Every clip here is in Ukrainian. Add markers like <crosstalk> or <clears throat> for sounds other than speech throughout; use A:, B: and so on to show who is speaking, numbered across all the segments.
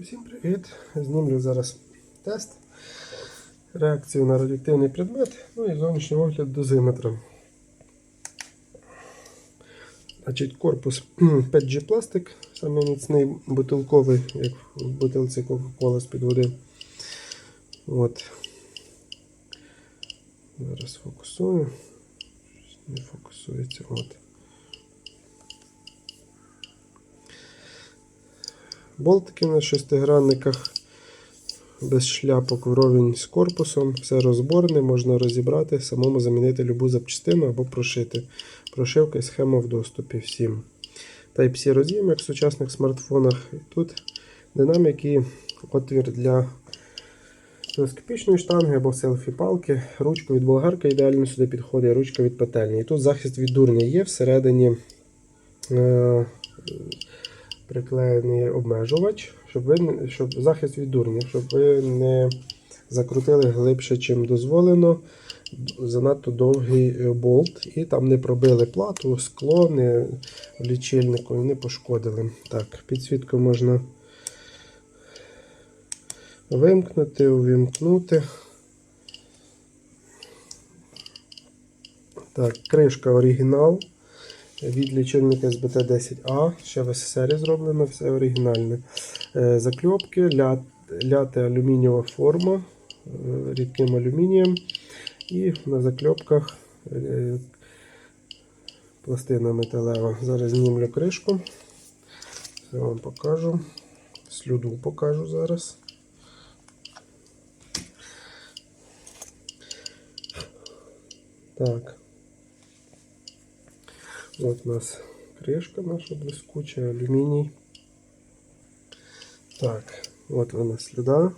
A: Усім привіт! Знімлю зараз тест, реакцію на радіоактивний предмет, ну і зовнішній огляд дозиметра. Значить, корпус <clears throat> 5G пластик, самий міцний бутилковий, як в бутилці Coca-Cola з-під води. От. Зараз фокусую. Не фокусується. От. Болтики на шестигранниках без шляпок вровень з корпусом, все розборне, можна розібрати, самому замінити любу запчастину або прошити. Прошивка і схема в доступі всім. Type-C роз'єм, як в сучасних смартфонах. І тут динамік і отвір для телескопічної штанги або селфі-палки. Ручка від болгарки ідеально сюди підходить, ручка від петельні. І тут захист від дурня є всередині. Е- приклеєний обмежувач, щоб ви щоб захист від дурня, щоб ви не закрутили глибше, чим дозволено. Занадто довгий е, болт, і там не пробили плату, скло, не лічильнику і не пошкодили. Так, підсвітку можна вимкнути, увімкнути. Так, кришка оригінал від лічильника SBT10A, ще в СССР зроблено, все оригінальне. Е, Закльопки, ля- ляти алюмінієва форма е, рідким алюмінієм. І на закльопках е, пластина металева. Зараз знімлю кришку. Все вам покажу. Слюду покажу зараз. Так. От у нас кришка наша блискуча, алюміній. Так, от вона сліда.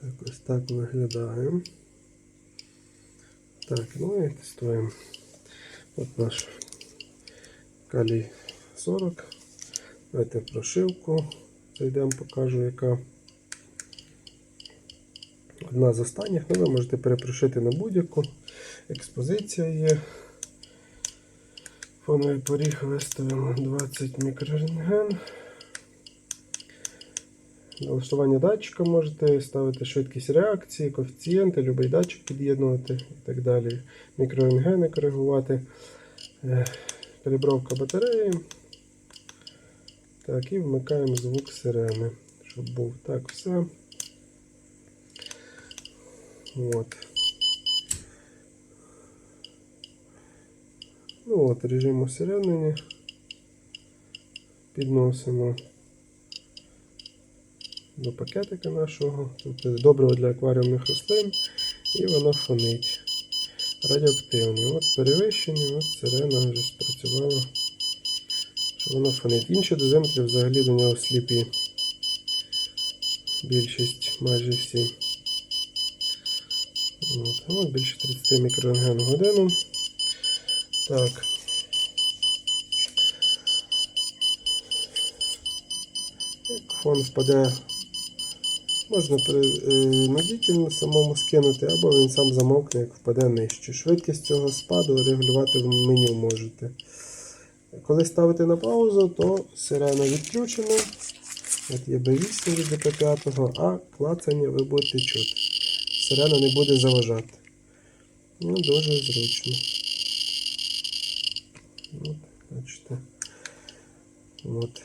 A: Так, ось так виглядає. Так, ну і тестуємо. От наш калій 40. Давайте прошивку. Зайдемо, покажу, яка одна з останніх. Ну, ви можете перепрошити на будь-яку. Експозиція є. Фоновий поріг виставимо 20 мікрорентген. Налаштування датчика можете ставити швидкість реакції, коефіцієнти, будь-який датчик під'єднувати і так далі. Мікрорентгени коригувати. Калібровка батареї. Так, і вмикаємо звук сирени, щоб був так все. От. Ну от, режим усереднення. Підносимо до пакетика нашого. Тут добриво для акваріумних рослин. І воно фонить. Радіоактивний. От перевищення, от сирена вже спрацювала. Що воно фонить. Інші дозиметри взагалі до нього сліпі. Більшість, майже всі. От, ну, більше 30 мікрорентген в годину. Так. Як фон впаде, можна принудительно самому скинути, або він сам замовкне, як впаде нижче. Швидкість цього спаду регулювати в меню можете. Коли ставите на паузу, то сирена відключена. От є B8 від DP5, а клацання ви будете чути. Сирена не буде заважати. Ну, дуже зручно. От, бачите. От.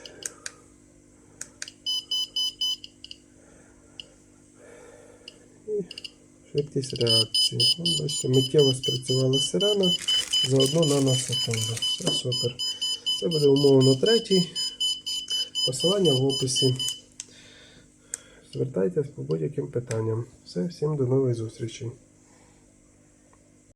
A: Швидкість реакції. От, бачите, миттєво спрацювала сирена за одну наносекунду. Все супер. Це буде умовно третій. Посилання в описі. Звертайтесь по будь-яким питанням. Все, всім до нових зустрічей.